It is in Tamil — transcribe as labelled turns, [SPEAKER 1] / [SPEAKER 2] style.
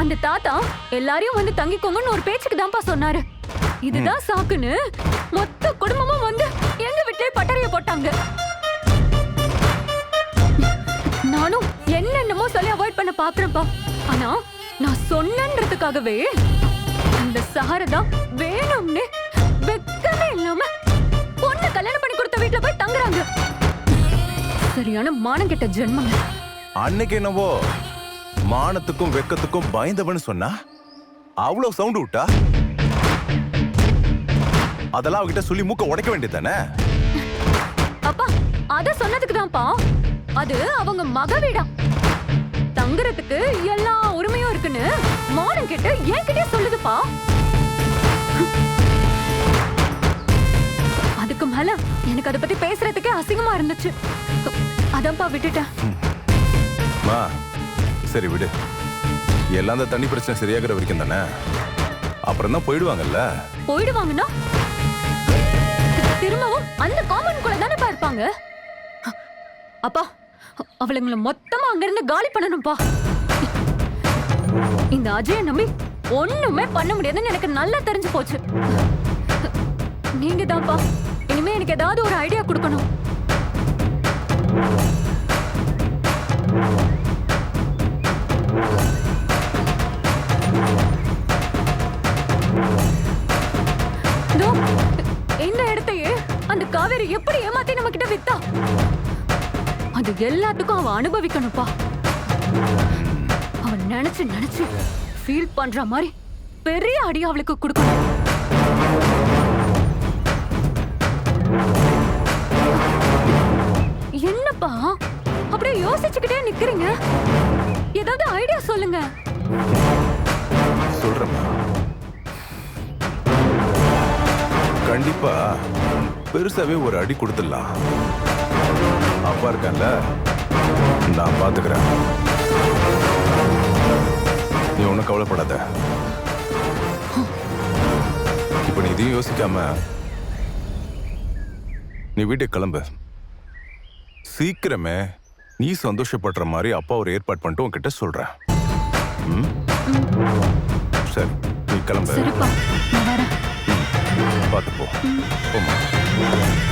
[SPEAKER 1] அந்த தாத்தா எல்லாரையும் வந்து தங்கிக்கோங்கன்னு ஒரு பேச்சுக்கு தான்ப்பா சொன்னாரு. இதுதான் சாக்குன்னு மொத்த குடும்பமும் வந்து எங்க வீட்லயே பட்டறைய போட்டாங்க. நானும் என்னென்னமோ சொல்லி அவாய்ட் பண்ண பாக்குறேன்ப்பா. ஆனா நான் சொன்னன்றதுக்காகவே அந்த சாரதா வேணும்னு வெக்கமே இல்லாம பொண்ணு கல்யாணம் பண்ணி கொடுத்த வீட்டுல போய் தங்குறாங்க. சரியான மானம் கெட்ட ஜென்மங்க.
[SPEAKER 2] அன்னைக்கு என்னவோ மானத்துக்கும் வெக்கத்துக்கும் பயந்தவன்னு சொன்னா அவ்வளவு சவுண்ட் விட்டா? அதெல்லாம் அவகிட்ட சொல்லி மூக்க உடைக்க வேண்டியதானே
[SPEAKER 1] அப்பா அத சொன்னதுக்கு தான்ப்பா. அது அவங்க மக வீடா. தங்குறதுக்கு எல்லா உரிமையும் இருக்குன்னு மானம் கெட்டு என்கிட்டயே சொல்லுதுப்பா. அதுக்கு மேல எனக்கு அதை பத்தி பேசுறதுக்கே அசிங்கமா இருந்துச்சு. அதான்ப்பா விட்டுட்டேன்.
[SPEAKER 2] சரி விடு. எல்லாம் அந்த தண்ணி பிரச்சனை சரியாகிற வரைக்கும் தானே? அப்புறம் தான் போயிடுவாங்கல்ல?
[SPEAKER 1] போயிடுவாங்கன்னா? திரும்பவும் அந்த காமன் குள்ள தானே இருப்பாங்க? அப்பா அவளுங்களை மொத்தமா அங்கிருந்து காலி பண்ணணும்ப்பா இந்த அஜய நம்பி ஒண்ணுமே பண்ண முடியாதுன்னு எனக்கு நல்லா தெரிஞ்சு போச்சு. நீங்க தான்ப்பா இனிமே எனக்கு ஏதாவது ஒரு ஐடியா கொடுக்கணும். காவேரி எப்படி ஏமாத்தி நம்ம கிட்ட வித்தா? அது எல்லாத்துக்கும் அவ அனுபவிக்கணும்ப்பா. அவன் நினைச்சு நினைச்சு ஃபீல் பண்ற மாதிரி பெரிய அடி அவளுக்கு கொடுக்கணும். என்னப்பா? அப்படியே யோசிச்சுக்கிட்டே நிக்கிறீங்க? ஏதாவது ஐடியா சொல்லுங்க.
[SPEAKER 2] சொல்றேம்மா. கண்டிப்பா. பெருசாவே ஒரு அடி கொடுத்துடலாம். அப்பா இருக்கான்ல? நான் பாத்துக்கிறேன். நீ ஒன்றும் கவலைப்படாத. இப்போ நீ இதையும் யோசிக்காம நீ வீட்டுக்கு கிளம்பு. சீக்கிரமே நீ சந்தோஷப்படுற மாதிரி அப்பா ஒரு ஏற்பாடு பண்ணிட்டு உன்கிட்ட சொல்றேன்? சரி நீ கிளம்பு.
[SPEAKER 1] சரிப்பா நான்
[SPEAKER 2] Thank.